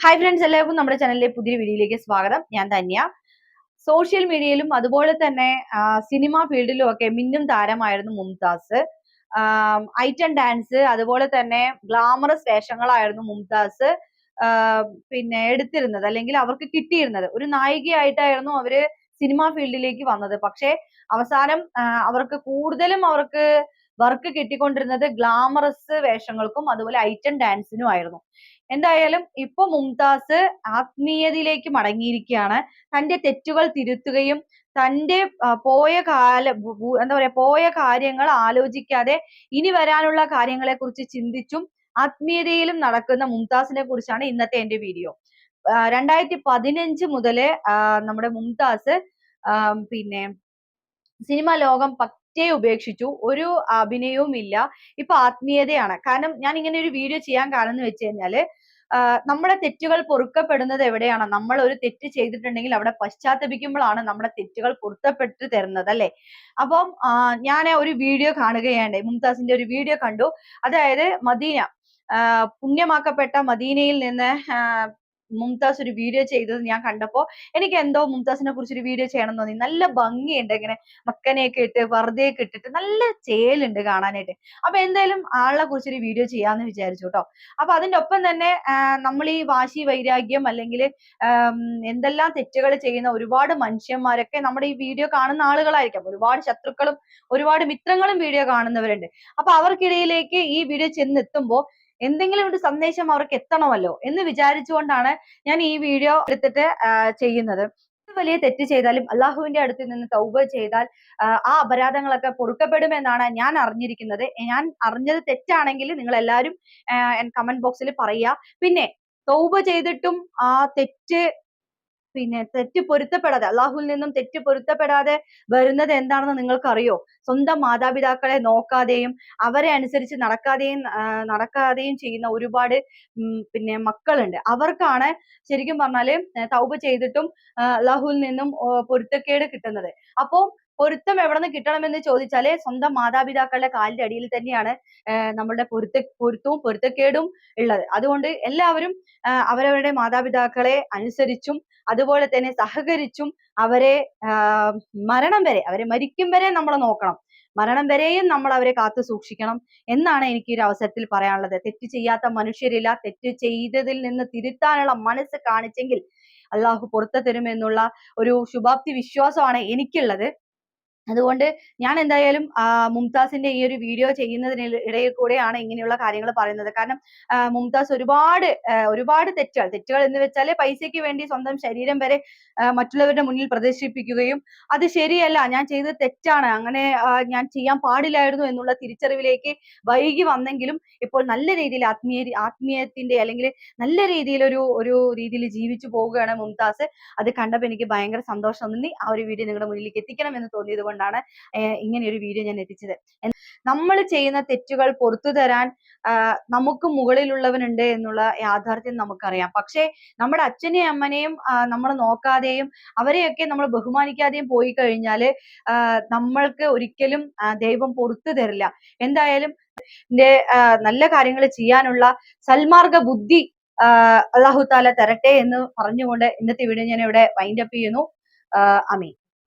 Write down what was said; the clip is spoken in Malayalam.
ഹായ് ഫ്രണ്ട്സ് എല്ലാവർക്കും നമ്മുടെ ചാനലിലെ പുതിയ വീഡിയോയിലേക്ക് സ്വാഗതം. ഞാൻ ധന്യ സോഷ്യൽ മീഡിയയിലും അതുപോലെ തന്നെ സിനിമ ഫീൽഡിലും ഒക്കെ മിന്നും താരമായിരുന്നു മുംതാസ്. ഐറ്റം ഡാൻസ് അതുപോലെ തന്നെ ഗ്ലാമറസ് വേഷങ്ങളായിരുന്നു മുംതാസ് പിന്നെ എടുത്തിരുന്നത് അല്ലെങ്കിൽ അവർക്ക് കിട്ടിയിരുന്നത്. ഒരു നായികയായിട്ടായിരുന്നു അവർ സിനിമ ഫീൽഡിലേക്ക് വന്നത്. പക്ഷേ അവസാനം അവർക്ക് കൂടുതലും അവർക്ക് വർക്ക് കിട്ടിക്കൊണ്ടിരുന്നത് ഗ്ലാമറസ് വേഷങ്ങൾക്കും അതുപോലെ ഐറ്റം ഡാൻസിനും ആയിരുന്നു. എന്തായാലും ഇപ്പൊ മുംതാസ് ആത്മീയതയിലേക്ക് മടങ്ങിയിരിക്കുകയാണ്. തന്റെ തെറ്റുകൾ തിരുത്തുകയും തന്റെ പോയ കാല എന്താ പറയാ പോയ കാര്യങ്ങൾ ആലോചിക്കാതെ ഇനി വരാനുള്ള കാര്യങ്ങളെ കുറിച്ച് ചിന്തിച്ചും ആത്മീയതയിലും നടക്കുന്ന മുംതാസിനെ കുറിച്ചാണ് ഇന്നത്തെ എന്റെ വീഡിയോ. രണ്ടായിരത്തി പതിനഞ്ച് മുതൽ നമ്മുടെ മുംതാസ് പിന്നെ സിനിമ ലോകം പറ്റേ ഉപേക്ഷിച്ചു. ഒരു അഭിനയവും ഇല്ല ഇപ്പൊ ആത്മീയതയാണ്. കാരണം ഞാൻ ഇങ്ങനെ ഒരു വീഡിയോ ചെയ്യാൻ കാരണം എന്ന് വെച്ച് കഴിഞ്ഞാൽ നമ്മുടെ തെറ്റുകൾ പൊറുക്കപ്പെടുന്നത് എവിടെയാണ്? നമ്മൾ ഒരു തെറ്റ് ചെയ്തിട്ടുണ്ടെങ്കിൽ അവിടെ പശ്ചാത്തപിക്കുമ്പോഴാണ് നമ്മുടെ തെറ്റുകൾ പൊരുത്തപ്പെട്ട് തരുന്നത് അല്ലെ? അപ്പം ഞാൻ ഒരു വീഡിയോ കാണുകയാണ്. മുംതാസിന്റെ ഒരു വീഡിയോ കണ്ടു. അതായത് മദീന പുണ്യമാക്കപ്പെട്ട മദീനയിൽ നിന്ന് മുംതാസ് ഒരു വീഡിയോ ചെയ്തത് ഞാൻ കണ്ടപ്പോൾ എനിക്ക് എന്തോ മുംതാസിനെ കുറിച്ച് ഒരു വീഡിയോ ചെയ്യണം എന്ന് തോന്നി. നല്ല ഭംഗിയുണ്ട് ഇങ്ങനെ മക്കനെയൊക്കെ ഇട്ട് വെറുതെയൊക്കെ ഇട്ടിട്ട് നല്ല ചേലുണ്ട് കാണാനായിട്ട്. അപ്പൊ എന്തായാലും ആളെ കുറിച്ചൊരു വീഡിയോ ചെയ്യാന്ന് വിചാരിച്ചു കേട്ടോ അപ്പൊ അതിന്റെ ഒപ്പം തന്നെ നമ്മൾ ഈ വാശി വൈരാഗ്യം അല്ലെങ്കിൽ എന്തെല്ലാം തെറ്റുകൾ ചെയ്യുന്ന ഒരുപാട് മനുഷ്യന്മാരൊക്കെ നമ്മുടെ ഈ വീഡിയോ കാണുന്ന ആളുകളായിരിക്കാം. ഒരുപാട് ശത്രുക്കളും ഒരുപാട് മിത്രങ്ങളും വീഡിയോ കാണുന്നവരുണ്ട്. അപ്പൊ അവർക്കിടയിലേക്ക് ഈ വീഡിയോ ചെന്നെത്തുമ്പോൾ എന്തെങ്കിലും ഒരു സന്ദേശം അവർക്ക് എത്തണമല്ലോ എന്ന് വിചാരിച്ചുകൊണ്ടാണ് ഞാൻ ഈ വീഡിയോ എടുത്തിട്ട് ചെയ്യുന്നത്. വലിയ തെറ്റ് ചെയ്താലും അള്ളാഹുവിന്റെ അടുത്ത് നിന്ന് തൗബ ചെയ്താൽ ആ അപരാധങ്ങളൊക്കെ പൊറുക്കപ്പെടുമെന്നാണ് ഞാൻ അറിഞ്ഞിരിക്കുന്നത്. ഞാൻ അറിഞ്ഞത് തെറ്റാണെങ്കിൽ നിങ്ങൾ എല്ലാവരും കമന്റ് ബോക്സിൽ പറയുക. പിന്നെ തൗബ ചെയ്തിട്ടും ആ തെറ്റ് പിന്നെ തെറ്റ് പൊരുത്തപ്പെടാതെ അള്ളാഹുവിൽ നിന്നും തെറ്റ് പൊരുത്തപ്പെടാതെ വരുന്നത് എന്താണെന്ന് നിങ്ങൾക്ക് അറിയോ സ്വന്തം മാതാപിതാക്കളെ നോക്കാതെയും അവരെ അനുസരിച്ച് നടക്കാതെയും നടക്കാതെയും ചെയ്യുന്ന ഒരുപാട് പിന്നെ മക്കളുണ്ട്. അവർക്കാണ് ശരിക്കും പറഞ്ഞാൽ തൗബ ചെയ്തിട്ടും അള്ളാഹുവിൽ നിന്നും പൊരുത്തക്കേട് കിട്ടുന്നത്. അപ്പോ പൊരുത്തം എവിടെ നിന്ന് കിട്ടണമെന്ന് ചോദിച്ചാൽ സ്വന്തം മാതാപിതാക്കളുടെ കാലിന്റെ അടിയിൽ തന്നെയാണ് നമ്മളുടെ പൊരുത്ത പൊരുത്തവും പൊരുത്തക്കേടും ഉള്ളത്. അതുകൊണ്ട് എല്ലാവരും അവരവരുടെ മാതാപിതാക്കളെ അനുസരിച്ചും അതുപോലെ തന്നെ സഹകരിച്ചും അവരെ മരണം വരെ അവരെ മരിക്കും വരെ നമ്മൾ നോക്കണം. മരണം വരെയും നമ്മൾ അവരെ കാത്തു സൂക്ഷിക്കണം എന്നാണ് എനിക്ക് ഈ അവസരത്തിൽ പറയാനുള്ളത്. തെറ്റ് ചെയ്യാത്ത മനുഷ്യരില്ല. തെറ്റ് ചെയ്തതിൽ നിന്ന് തിരുത്താനുള്ള മനസ്സ് കാണിച്ചെങ്കിൽ അള്ളാഹു പുറത്തു തരുമെന്നുള്ള ഒരു ശുഭാപ്തി വിശ്വാസമാണ് എനിക്കുള്ളത്. അതുകൊണ്ട് ഞാൻ എന്തായാലും മുംതാസിന്റെ ഈ ഒരു വീഡിയോ ചെയ്യുന്നതിന് ഇടയിൽ കൂടെയാണ് ഇങ്ങനെയുള്ള കാര്യങ്ങൾ പറയുന്നത്. കാരണം മുംതാസ് ഒരുപാട് ഒരുപാട് തെറ്റുകൾ തെറ്റുകൾ എന്ന് വെച്ചാൽ പൈസയ്ക്ക് വേണ്ടി സ്വന്തം ശരീരം വരെ മറ്റുള്ളവരുടെ മുന്നിൽ പ്രദർശിപ്പിക്കുകയും അത് ശരിയല്ല ഞാൻ ചെയ്തത് തെറ്റാണ് അങ്ങനെ ഞാൻ ചെയ്യാൻ പാടില്ലായിരുന്നു എന്നുള്ള തിരിച്ചറിവിലേക്ക് വൈകി വന്നെങ്കിലും ഇപ്പോൾ നല്ല രീതിയിൽ ആത്മീയ ആത്മീയത്തിന്റെ അല്ലെങ്കിൽ നല്ല രീതിയിൽ ഒരു ഒരു രീതിയിൽ ജീവിച്ചു പോവുകയാണ് മുംതാസ്. അത് കണ്ടപ്പോൾ എനിക്ക് ഭയങ്കര സന്തോഷം തോന്നി. ആ ഒരു വീഡിയോ നിങ്ങളുടെ മുന്നിലേക്ക് എത്തിക്കണം എന്ന് തോന്നിയത് കൊണ്ടാണ് ഇങ്ങനെ ഒരു വീഡിയോ ഞാൻ എത്തിച്ചത്. നമ്മൾ ചെയ്യുന്ന തെറ്റുകൾ പുറത്തു തരാൻ നമുക്ക് മുകളിലുള്ളവനുണ്ട് എന്നുള്ള യാഥാർത്ഥ്യം നമുക്കറിയാം. പക്ഷേ നമ്മുടെ അച്ഛനെയും അമ്മനെയും നമ്മൾ നോക്കാതെയും അവരെയൊക്കെ നമ്മൾ ബഹുമാനിക്കാതെയും പോയി കഴിഞ്ഞാൽ നമ്മൾക്ക് ഒരിക്കലും ദൈവം പുറത്തു തരില്ല. എന്തായാലും നല്ല കാര്യങ്ങൾ ചെയ്യാനുള്ള സൽമാർഗ ബുദ്ധി അള്ളാഹു താല തരട്ടെ എന്ന് പറഞ്ഞുകൊണ്ട് ഇന്നത്തെ വീഡിയോ ഞാൻ ഇവിടെ വൈൻഡപ്പ് ചെയ്യുന്നു. അമീൻ